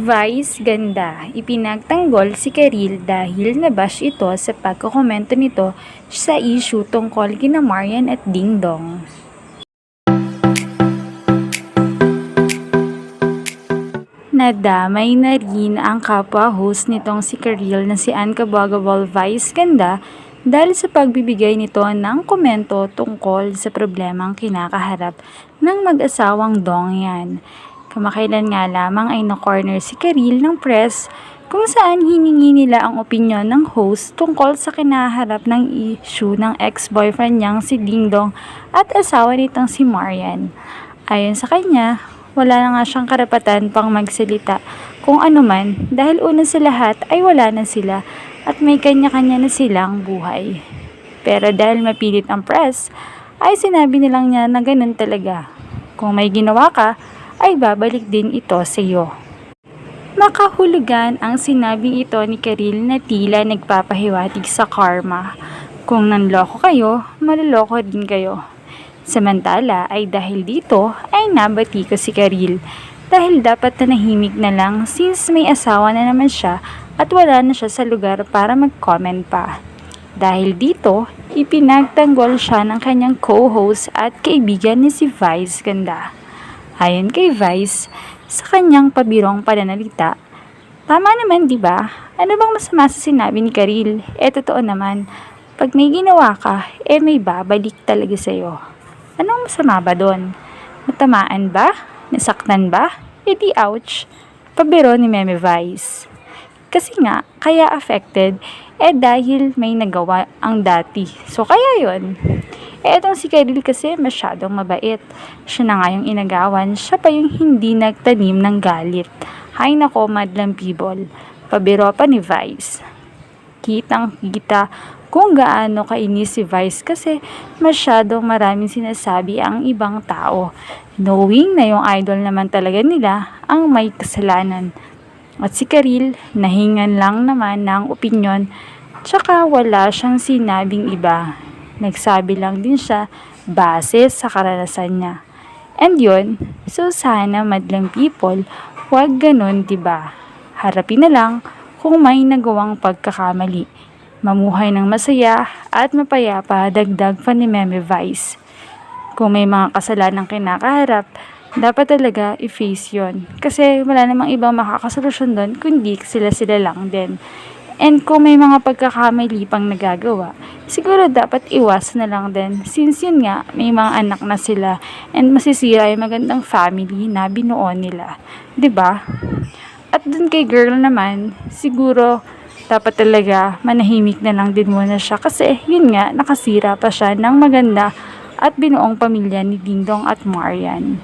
Vice ganda, ipinagtanggol si Karil dahil nabash ito sa pagkokomento nito sa issue tungkol kina Marian at Ding Dong. Nadamay na rin ang kapwa-host nitong si Karil na si Ann Cabagabal Vice Ganda dahil sa pagbibigay nito ng komento tungkol sa problemang kinakaharap ng mag-asawang Dongyan. Kamakailan nga lamang ay na-corner si Karil ng press kung saan hiningi nila ang opinyon ng host tungkol sa kinaharap ng issue ng ex-boyfriend niyang si Ding Dong at asawa nitong si Marian. Ayon sa kanya, wala na nga siyang karapatan pang magsalita kung ano man dahil una sa lahat ay wala na sila at may kanya-kanya na silang buhay. Pero dahil mapilit ang press, ay sinabi nilang niya na ganun talaga. Kung may ginawa ka, ay babalik din ito sa iyo. Makahulugan ang sinabing ito ni Karil na tila nagpapahiwatig sa karma. Kung nanloko kayo, maluloko din kayo. Samantala ay dahil dito ay nabati ko si Karil dahil dapat nanahimik na lang since may asawa na naman siya at wala na siya sa lugar para mag-comment pa. Dahil dito, ipinagtanggol siya ng kanyang co-host at kaibigan ni si Vice Ganda. Ayon kay Vice, sa kanyang pabirong pananalita, Tama naman, di ba? Ano bang masama sa sinabi ni Karil? Eh, totoo naman. Pag may ginawa ka, eh may babalik talaga sa'yo. Anong masama ba doon? Natamaan ba? Nasaktan ba? Eh di ouch. Pabiro ni Meme Vice. Kasi nga, kaya affected, eh dahil may nagawa ang dati. So kaya yon. Eh etong si Karil kasi masyadong mabait. Siya na nga yung inagawan, siya pa yung hindi nagtanim ng galit. Hay nako, madlang people. Pabiro pa ni Vice. Kitang kita kung gaano kainis si Vice kasi masyadong maraming sinasabi ang ibang tao. Knowing na yung idol naman talaga nila ang may kasalanan. At si Karil, nahingan lang naman ng opinyon, tsaka wala siyang sinabing iba. Nagsabi lang din siya base sa karanasan niya. And yun, so sana madlang people, huwag ganun, ba? Harapin na lang kung may nagawang pagkakamali. Mamuhay ng masaya at mapayapa dagdag pa ni Meme Vice. Kung may mga kasalanang kinakaharap, dapat talaga i-face yun. Kasi wala namang ibang makakasolusyon doon kundi sila-sila lang din. And kung may mga pagkakamali pang nagagawa, siguro dapat iwasan na lang din. Since yun nga, may mga anak na sila and masisira yung magandang family na binuo nila. ba? At dun kay girl naman, siguro dapat talaga manahimik na lang din muna siya kasi yun nga, nakasira pa siya ng maganda at binuong pamilya ni Dingdong at Marian.